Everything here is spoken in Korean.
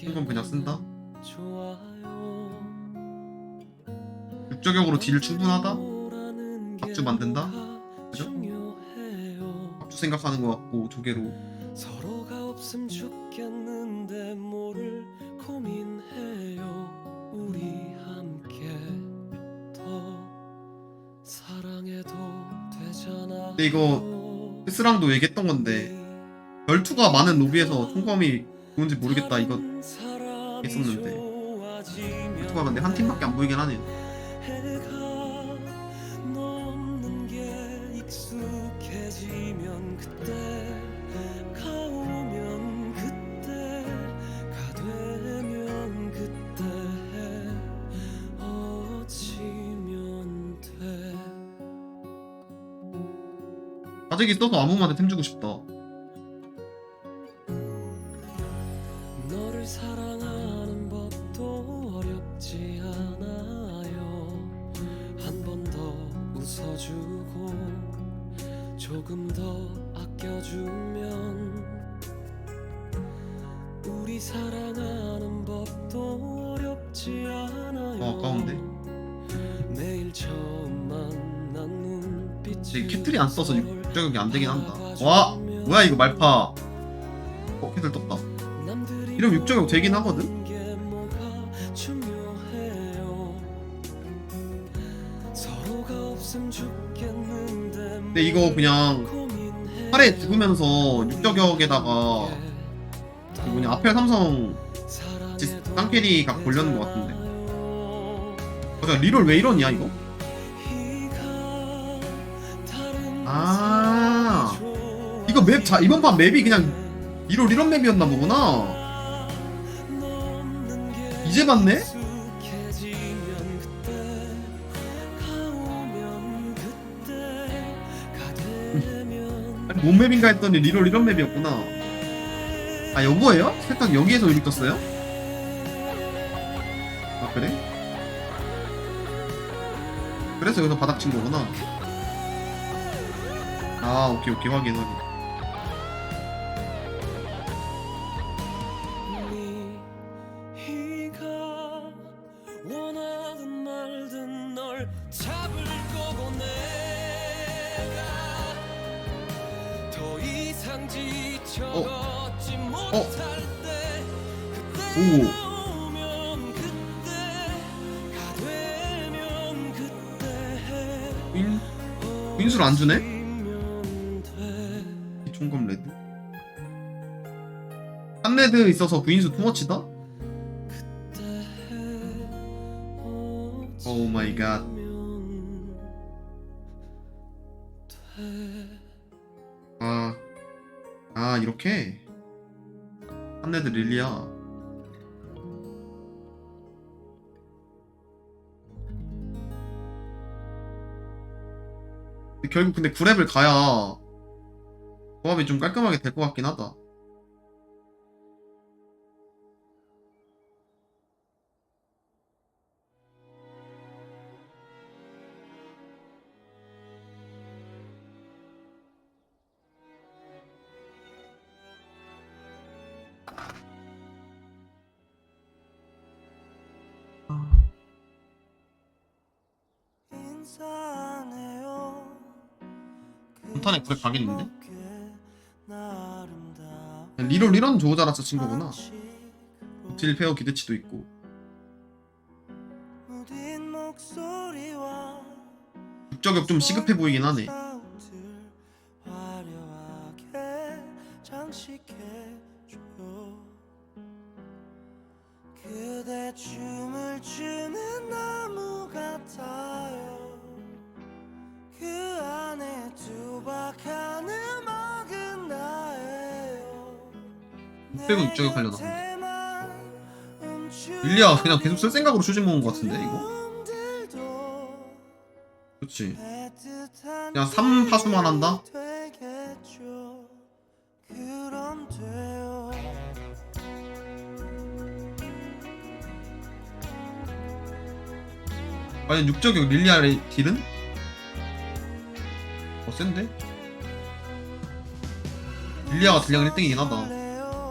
이건 그냥 쓴다? 육저격으로 딜 충분하다? 박주 만든다? 그죠? 박주 생각하는 것 같고 사랑해도 되잖아 근데 이거 스랑도 얘기했던 건데 열투가 많은 로비에서 총검이 좋은지 모르겠다 이거 했었는데. 열투가 근데 한 팀밖에 안 보이긴 하네요 가족이 떠도 아무한테 템 주고 싶다 사랑하는 법도 어렵지 않아요. 한 번 더 웃어주고 조금 더 아껴주면 우리 사랑하는 법도 어렵지 않아요. 어, 아까운데? 매일 처음 만난 눈빛이 근데 캐틀이 안 써서 육저격이 안 되긴 한다. 와! 뭐야 이거 말파. 어 캐틀 떴다 이러면 육저격 되긴 하거든? 근데 이거 그냥 팔에 죽으면서 육저격에다가 그 뭐냐 아펠 삼성 쌍캐리가 걸렸는 것 같은데 맞아 리롤 왜 이러냐 이거? 아 이거 맵 자, 이번 판 맵이 그냥 리롤 이런 맵이었나 보구나 이제 봤네? 아니, 뭔 맵인가 했더니 리롤 이런 맵이었구나 아 요거예요? 살짝 여기에서 여기 떴어요? 아 그래? 그래서 여기서 바닥 친 거구나 아 오케이 오케이 확인 확인 널 잡을 거고 내가 더 이상 지쳐걷지 못할 때 그때 오. 오면 그때 가 되면 그때 윈, 윈수를 안 주네? 총검 레드 한 레드 있어서 구인수 투머치다? 오 마이 갓 아, 아 이렇게? 한 레드 릴리야. 결국 근데 9렙을 가야 조합이 좀 깔끔하게 될 것 같긴 하다 본탄에 900 가겠는데? 리롤 이런 조자라서 친 거구나. 딜 페어 기대치도 있고. 육저격 좀 시급해 보이긴 하네. 그대 춤 600은 육저격 하려나 릴리아 그냥 계속 쓸 생각으로 수직 모은 것 같은데 이거? 그렇지 그냥 3파수만 한다? 과연 육저격 릴리아의 딜은? 어 센데? 릴리아가 딜량 1등이긴 하다